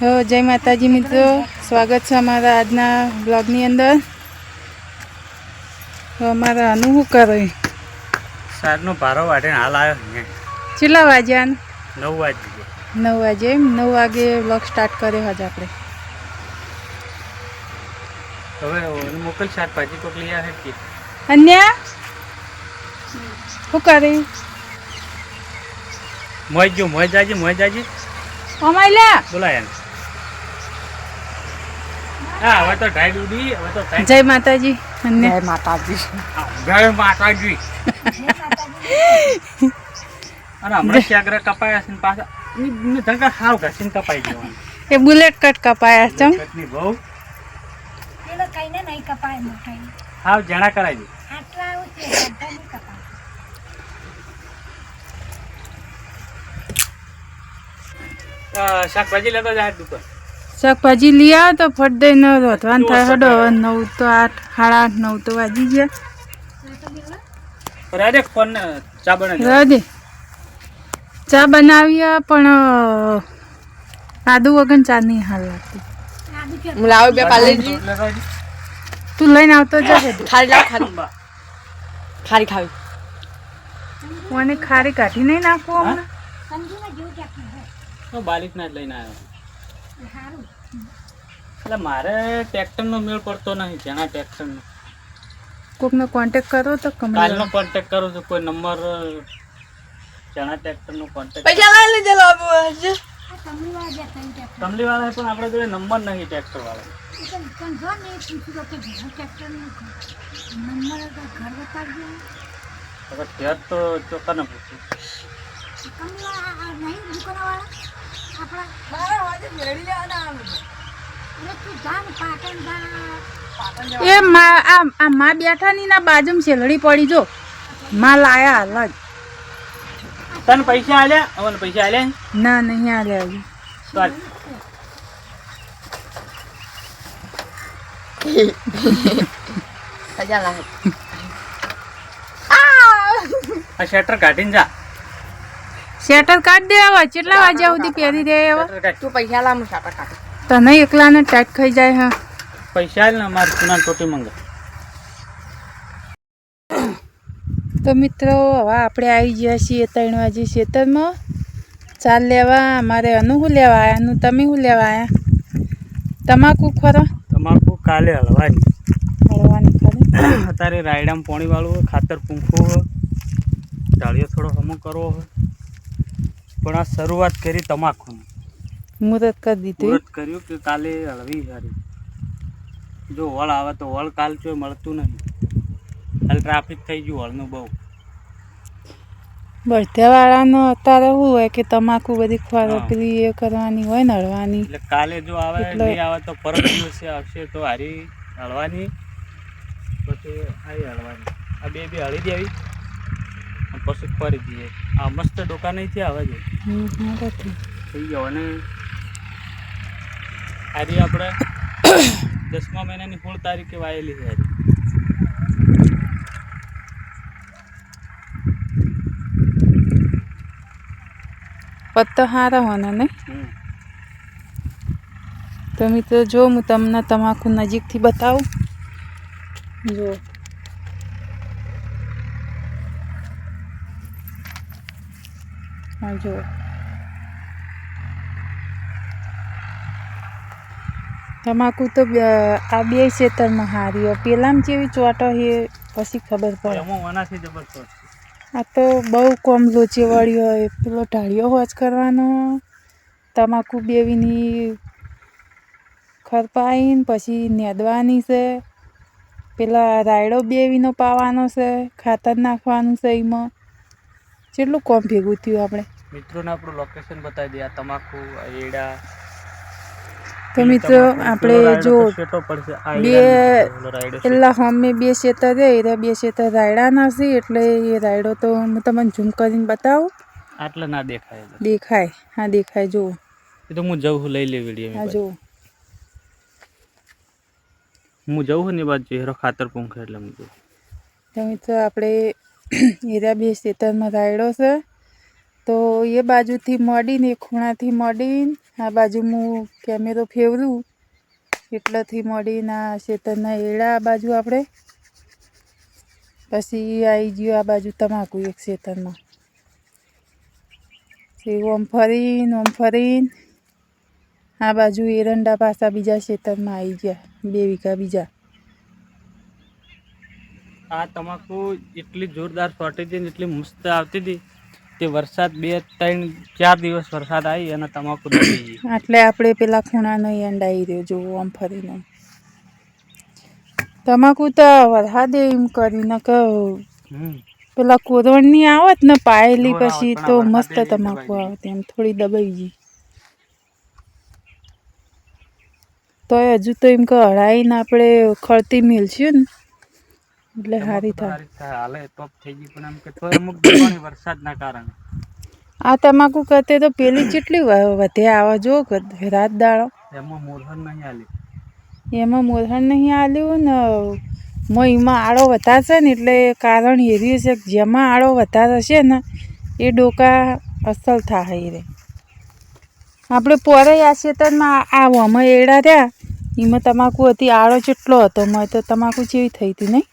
હો જય માતાજી મિત્રો સ્વાગત છે અમારા આજના બ્લોગની અંદર. તો અમારા અનુ શું કરે? સારનો ભારો વાટીને હાલ આવ્યો ને. કેટલા વાગ્યા નવ વાગે નવ વાગે એમ? નવ વાગે બ્લોગ સ્ટાર્ટ કર્યો આજે આપણે. હવે મોકલ શાકભાજી કોક લઈ આવે કે? અન્ય? શું કરે? મોજ જો મોજ જાજી મોજ જાજી બોલાય એને હા હવે તો ઢાઈ ડૂડી હવે તો ઢાઈ જય માતાજી જય માતાજી. જય માતાજી. અને હમણાં ક્યાંક કપાયા છે ને પાછા ને ધંકા હાવ ઘસીને કપાઈ જવાનું. એ બુલેટ કટ કપાયા ચમ. ચટણી બહુ. પેલો કઈને નહીં કપાય મોટાઈ. હાવ જણા કરાવી દે. આટલા આવું છે બધા નહીં કપાય. શાકભાજી લેતો જાય દુકાન. શાકભાજી લઈ આવો તો ફટ ન રોધવાનું થાય હડો નવ તો આઠ સાડા આઠ નવ તો વાજી ગયા. દે. ચા બનાવીએ પણ આદુ વગર ચા નહીં હાલ લાગતી લાવ બે પાલેજી તો લઈને આવતો જશે ખારી લાવ ખારી ખારી ખાવી. મને ખારી કાઢી નહીં નાખવું હમણાં. બાલીસ ના જ લઈને આવ્યો. એટલે મારે ટ્રેક્ટરનો મેળ પડતો નહીં જેના ટ્રેક્ટરનો. કોકનો કોન્ટેક કરો તો કાલનો કોન્ટેક કરું છું કોઈ નંબર જેના ટ્રેક્ટરનો કોન્ટેક પૈસા લાવી લેજો લાવ હશે આ કમળી વાળા જે થઈ ક્યાંક કમલી વાળા પણ આપણે જોડે નંબર નહીં ટ્રેક્ટર વાળા પણ જો ને પૂછ્યું કે ટ્રેક્ટર નંબર ઘર બતાવજો હવે ઘેર તો ચોખ્ખાને પૂછ્યું કમલા નહીં દુકાનવાળા. આપણા એ મા આ આ માં બેઠા ની ના બાજુમાં શેલડી પડી જો. માં લાયા હાલ જ. તને પૈસા આલ્યા? અમને પૈસા આલ્યા ના નહીં આલ્યા હજી. ચાલ. સજા લાગે. આ શટર કાઢીને જા. શેટર કાઢ દે હવે કેટલા વાગ્યા સુધી પહેરી દે શટર તું પૈસા લાવ શેટર કાઢ તને એકલાને ટાઈટ ખાઈ જાય હા. પૈસા ને અમારે સુના ટોટી મંગા તો મિત્રો હવે આપણે આવી ગયા છીએ ત્રણ વાગે ખેતરમાં. ચાલ લેવા અમારે શું લેવા આવ્યા અનુ તમે શું લેવા આવ્યા તમાકુ ખરો? તમાકુ કાલે હલવાની હળવાની ખરી. અત્યારે રાયડામાં પાણી વાળું હોય ખાતર પૂંખવું ઢાળીઓ થોડો હમો કરવો હોય. પણ આ શરૂઆત કરી તમાકુની. મુહૂર્ત કરી દીધું મુહૂર્ત કર્યું કે કાલે હળવી સારી જો વળ આવે તો વળ કાલ જો મળતું નહીં. કાલ ટ્રાફિક થઈ ગયું વળનું બહુ. બળધ્યાવાળાનો અત્યારે શું હોય કે તમાકુ બધી ખોરાક પેલી એ કરવાની હોય ને હળવાની. એટલે કાલે જો આવે નહીં આવે તો પરમ દિવસે આવશે તો હારી હળવાની પછી હારી હળવાની. આ બે બે હળી દેવી. પછી ફરી દઈએ આ મસ્ત ડોકા નહીં થયા આવે છે. થઈ ગયો અને હારી આપણે દસમા મહિનાની સોળ તારીખે વાયેલી છે હારી. પત્તો સારા હોને તમે તો મિત્રો જો હું તમને તમાકુ નજીકથી બતાવું. જો. હા જો તમાકુ તો આ બે ખેતરમાં હારી હોય પેલામાં જેવી ચોટો હે પછી ખબર પડે. આ તો બહુ કોમ લોચે વળી હોય. પેલો ઢાળિયો હોજ કરવાનો. તમાકુ બેવીની ખરપાઈને પછી નેદવાની છે. પેલા રાયડો બેવીનો પાવાનો છે. ખાતર નાખવાનું છે એમાં. કેટલું કોમ ભેગું થયું આપણે? મિત્રોને આપણું લોકેશન બતાવી દઈએ. આ તમાકુ એડા. તો મિત્રો આપણે જો બે એટલા હોમે બે શેતર રે એ બે ખેતર રાયડાના છે એટલે એ રાયડો તો હું તમને ઝૂમ કરીને બતાવું. આટલા ના દેખાય દેખાય. હા દેખાય જુઓ. એ તો હું જઉં છું લઈ લે હા જુઓ. હું જઉં છું ને બાજુ હેરો ખાતર પૂંખે એટલે હું જોઉં. તો મિત્રો આપણે એરા બે ખેતરમાં રાયડો છે. તો એ બાજુથી મળીને, એ ખૂણાથી મળીને, આ બાજુ હું કેમેરો ફેરવું એટલાથી મળીને આ ખેતરના એડા આ બાજુ આપણે. પછી આવી ગયું આ બાજુ તમાકુ એક ખેતરમાં ઓમ ફરીને ઓમ ફરીને, આ બાજુ એરંડા પાસા બીજા ખેતરમાં આવી ગયા, બે વીઘા બીજા. આ તમાકુ એટલી જોરદાર ફોટી હતી ને એટલી મસ્ત આવતી હતી. તે વરસાદ બે ત્રણ ચાર દિવસ વરસાદ આવી અને તમાકુ એટલે આપણે પેલા ખૂણાનો એન્ડ આવી રહ્યો જોવો આમ ફરીને. તમાકુ તો વરસાદે એમ કરીને કે હમ. પેલા કોરવણની આવત ને પાયેલી પછી તો મસ્ત તમાકુ આવત એમ થોડી દબાઈ ગઈ. તોય હજુ તો એમ કે હળાઈને આપણે ખળતી મેલશું ને એટલે સારી થાય. હાલે ટોપ થઈ ગઈ પણ એમ કે તોય અમુક દબાણી વરસાદના કારણે. આ તમાકુ કરતે તો પેલી કેટલી વધે આવા જો રાત દાડો. એમાં મોરહન નહીં આલી એમાં મોરહણ નહીં આલ્યું ને મહીમાં આળો વધારશે ને એટલે કારણ એવી છે કે જેમાં આળો વધારે હશે ને એ ડોકા અસલ થાય રે. આપણે પોરે આ ખેતરમાં આ અમે એડા રહ્યા એમાં તમાકુ હતી આળો જેટલો હતો મેં તો તમાકુ જેવી થઈ હતી નહીં?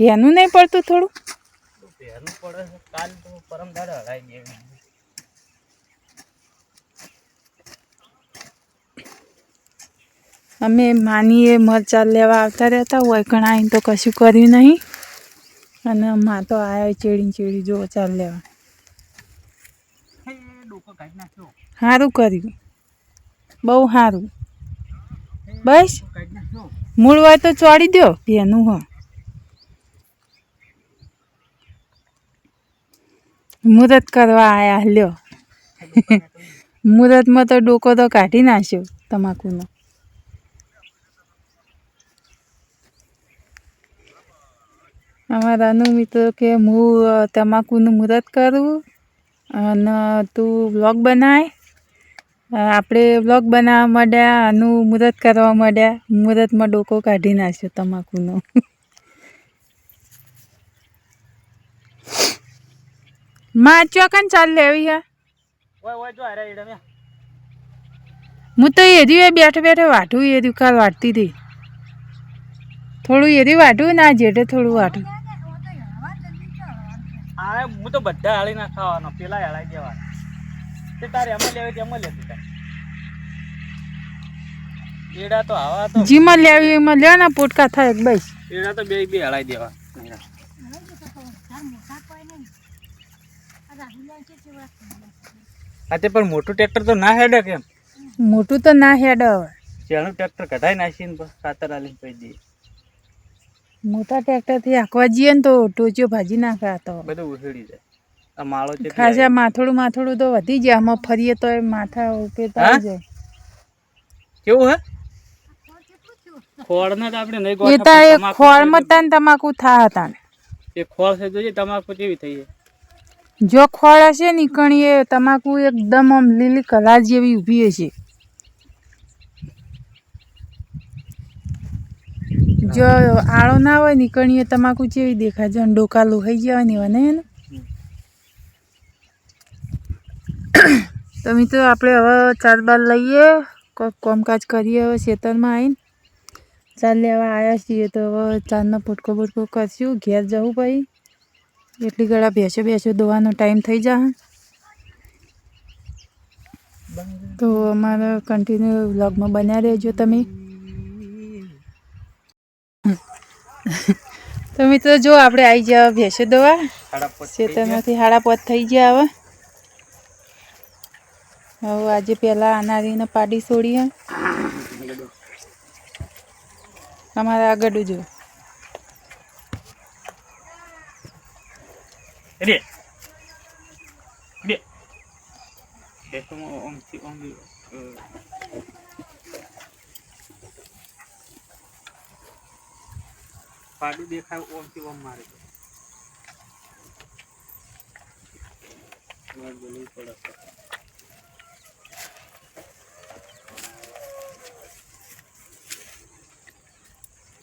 ભેનું નહીં પડતું થોડું? પહેરવું પડે કાલ તો પરમ દાડે હલાઈ ગઈ અમે માનીએ મરચાં લેવા આવતા રહેતા હોય ઘણા તો કશું કર્યું નહીં. અને માં તો આવ્યો ચેડી ચેડી જો ચાલ લેવા. સારું કર્યું. બહુ સારું બસ. મૂળ હોય તો ચોડી દો બેનું હ મુહૂર્ત કરવા આયા, લ્યો. મુહૂર્તમાં તો ડોકો તો કાઢી નાખ્યો, તમાકુનો. અમારા મિત્રો કે, હું તમાકુનું મુહૂર્ત કરું અને તું બ્લોગ બનાય. આપણે બ્લોગ બનાવવા માંડ્યા આનું મુહૂર્ત કરવા માંડ્યા. મુહૂર્તમાં ડોકો કાઢી નાખ્યો, તમાકુનો. માં ચોકન ચાલ લેવી હે? ઓય ઓય જો અરે ઈડમ હું તો એ એ બેઠે બેઠે વાટું એર્યું કાલ વાટતી હતી. થોડું એર્યું વાટું ના જેઠે થોડું વાટું આ હું તો બધા હાળી ના ખાવાનો પેલા હળાઈ દેવા તે તારે એમાં લેવી તેમાં લેતી તાર. એડા તો આવા તો જીમાં લેવી એમાં લે ને પોટકા થાય બસ. એડા તો બે બે હળાઈ દેવા આ તે પણ મોટું ટ્રેક્ટર તો ના હેડે કેમ? મોટું તો ના હેડે હવે. ચાનું ટ્રેક્ટર કઢાઈ નાખીને બસ ખાતર આલીને પડી દઈએ મોટા ટ્રેક્ટરથી હાંકવા જઈએ ને તો ટોચીઓ ભાજી નાખે આ તો. બધું ઉછળી જાય. આ માળો છે ખાસા માથોડું માથોડું તો વધી જાય. આમાં ફરીએ તો માથા ઉપર તો આવી જાય. કેવું હે? ખોળને તો આપણે નહીં એ ગોઠા, તો પણ એ તમાકુ ખોળમાં તાન તમાકુ થા હતા ને એ ખોળ છે જોઈએ તમાકુ કેવી થઈ છે જો ખોળ હશે ને એ તમાકુ એકદમ આમ લીલી કલા જેવી ઊભી હશે. જો આળો ના હોય ને તમાકુ જેવી દેખાય. જો ડોકા લોહાઈ ગયા ને એવા તો મિત્રો આપણે હવે ચાર બાર લઈએ. કોઈક કોમકાજ કરીએ હવે ખેતરમાં આવીને. ચાર લેવા આવ્યા છીએ તો હવે ચાંદનો ફૂટકો ફૂટકો કરશું. ઘેર જવું ભાઈ એટલી ગળા ભેંસો ભેંસો દોવાનો ટાઈમ થઈ જાય તો અમારા કન્ટિન્યુ વ્લોગમાં બન્યા રહેજો તમે. તો મિત્રો જો આપણે આવી ગયા ભેંસો દોવા. ખેતરમાંથી હાડા થઈ ગયા હવે. હવે આજે પહેલાં આનારીને પાડી છોડીએ અમારા આગળ જો રે બે બે તો ઓમથી ઓમ અ, પાડું દેખાય ઓમથી ઓમ મારે છે. તમારે બોલવું પડે છે.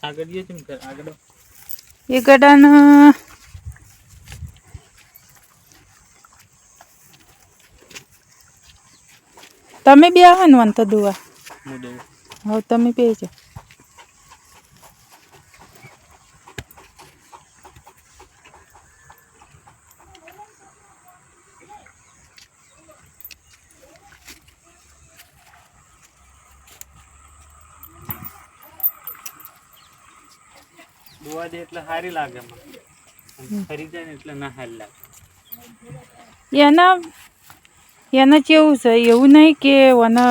આગળ જઈએ છે ને ઘર આગળ એ ગડાના તમે બે આવો ને વંતો દુવા હું દઉં. હવે તમે બેજો. દોવા દે એટલે સારી લાગે મને. અને ફરી જાય ને એટલે ના સારી લાગે. એના એને કેવું છે એવું નહીં કે એને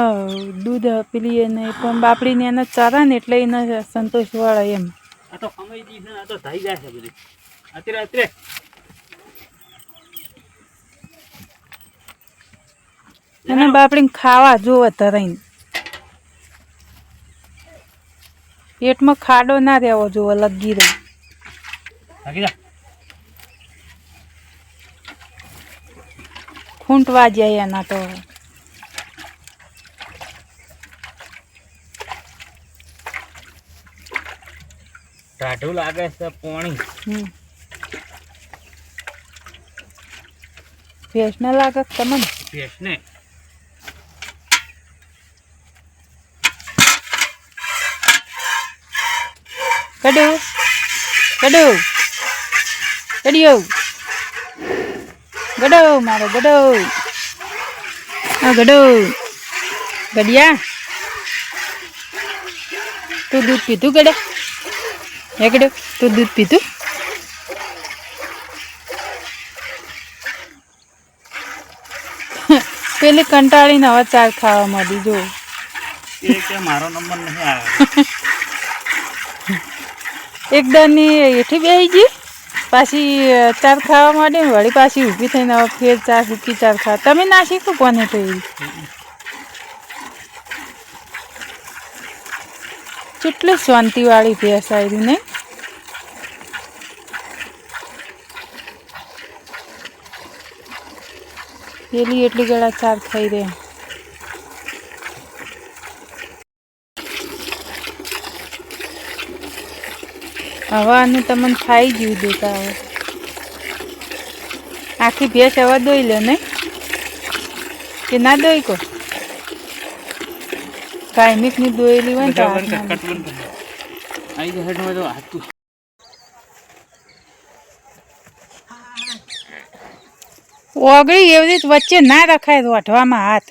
દૂધ પીલીએ નહીં પણ બાપડીને એને ચારા ને એટલે એને સંતોષ વાળે એમ. આ તો સમય દી છે ને આ તો થઈ જાય છે બધી. અત્યારે અત્રે અને બાપડીને ખાવા જોવે તરાઈને પેટમાં ખાડો ના રહેવો જોવે લગી રહે. લગી જા. ખૂંટવા જાય એના તો. ટાઢું લાગે છે પોણી. હમ. ના લાગે તમને? ભેંસ ને. કડું કડુ કડિયો. ગડો મારો ગડો આ ગડો ગડિયા તું દૂધ પીધું ગડે હે ગડો તું દૂધ પીધું? પેલી કંટાળીને હવે ચાર ખાવા માંડી જો. મારો નંબર નહીં આવ્યો. એકદમની એઠી બેસી ગઈ? પાછી ચાર ખાવા માંડે ને વળી પાછી ઊભી થઈને હવે ફેર ચાર સૂકી ચાર ખાવા તમે ના શીખો કોને તો એવી. કેટલી શાંતિવાળી ભેંસ આવી નહીં પેલી એટલી ગળા ચાર ખાઈ રહે હવે આનું તમને ખાઈ ગયું દેતા હવે આખી ભેંસ હવે દોઈ લે ને. કે ના દોઈ કો? કાયમિકની દોયેલી હોય ને તો. આવી હાથું ઓગળી એવી રીતે વચ્ચે ના રખાય રોઢવામાં હાથ.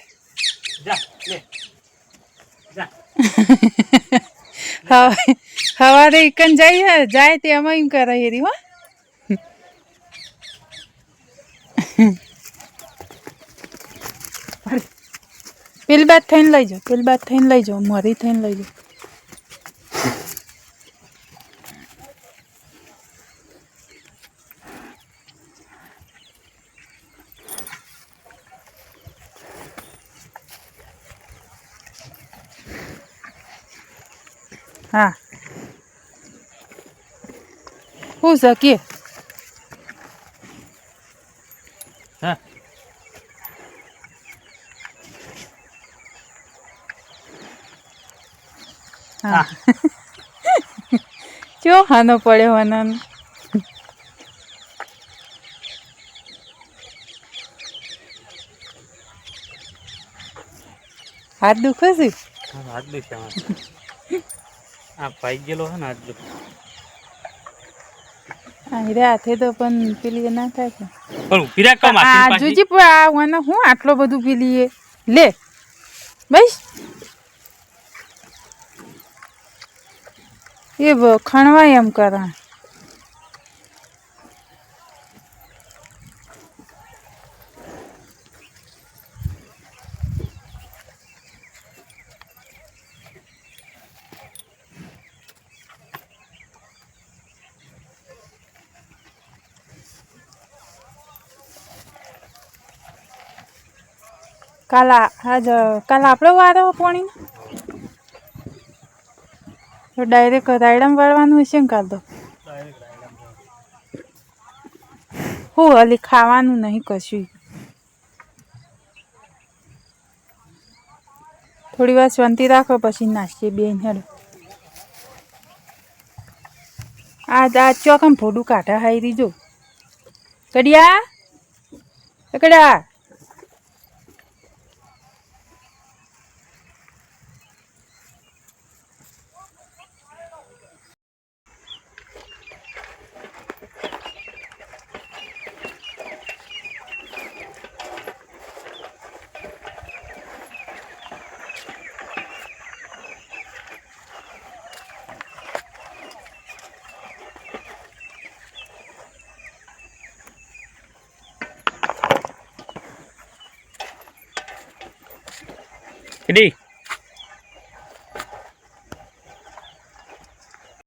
હવે સવારે ઇકન જાય જાય તે અમે એમ કરે હેરી હો. પેલી બાદ થઈને લઈ જાઓ, પેલી બાદ થઈને લઈ જાઓ, મરી થઈને લઈ જાઓ. હા. હું શકીએ હા. હા. ચો હાનો પડ્યો હનાનો? હાથ દુખે છે? હાથ દુખે આ પાઈ ગયેલો છે ને હાથ દુખે. હાથે તો પણ પેલી ના થાય. કે પણ ઊભી રાખ આ જોજી પણ આ વાને હું આટલો બધું પેલી લે. બસ. એ ખણવા એમ કરા કાલ આજ કાલ આપણો વારો પાણી ડાયરેક્ટ રાયડામ વાળવાનું હશે ને કાલ તો? હું હલી ખાવાનું નહીં કશું. થોડી વાર શાંતિ રાખો, પછી નાસ્તે બેન હેડો આ આ ચોકમ ફોડું કાઢા હારી જો. કડિયા? કડિયા?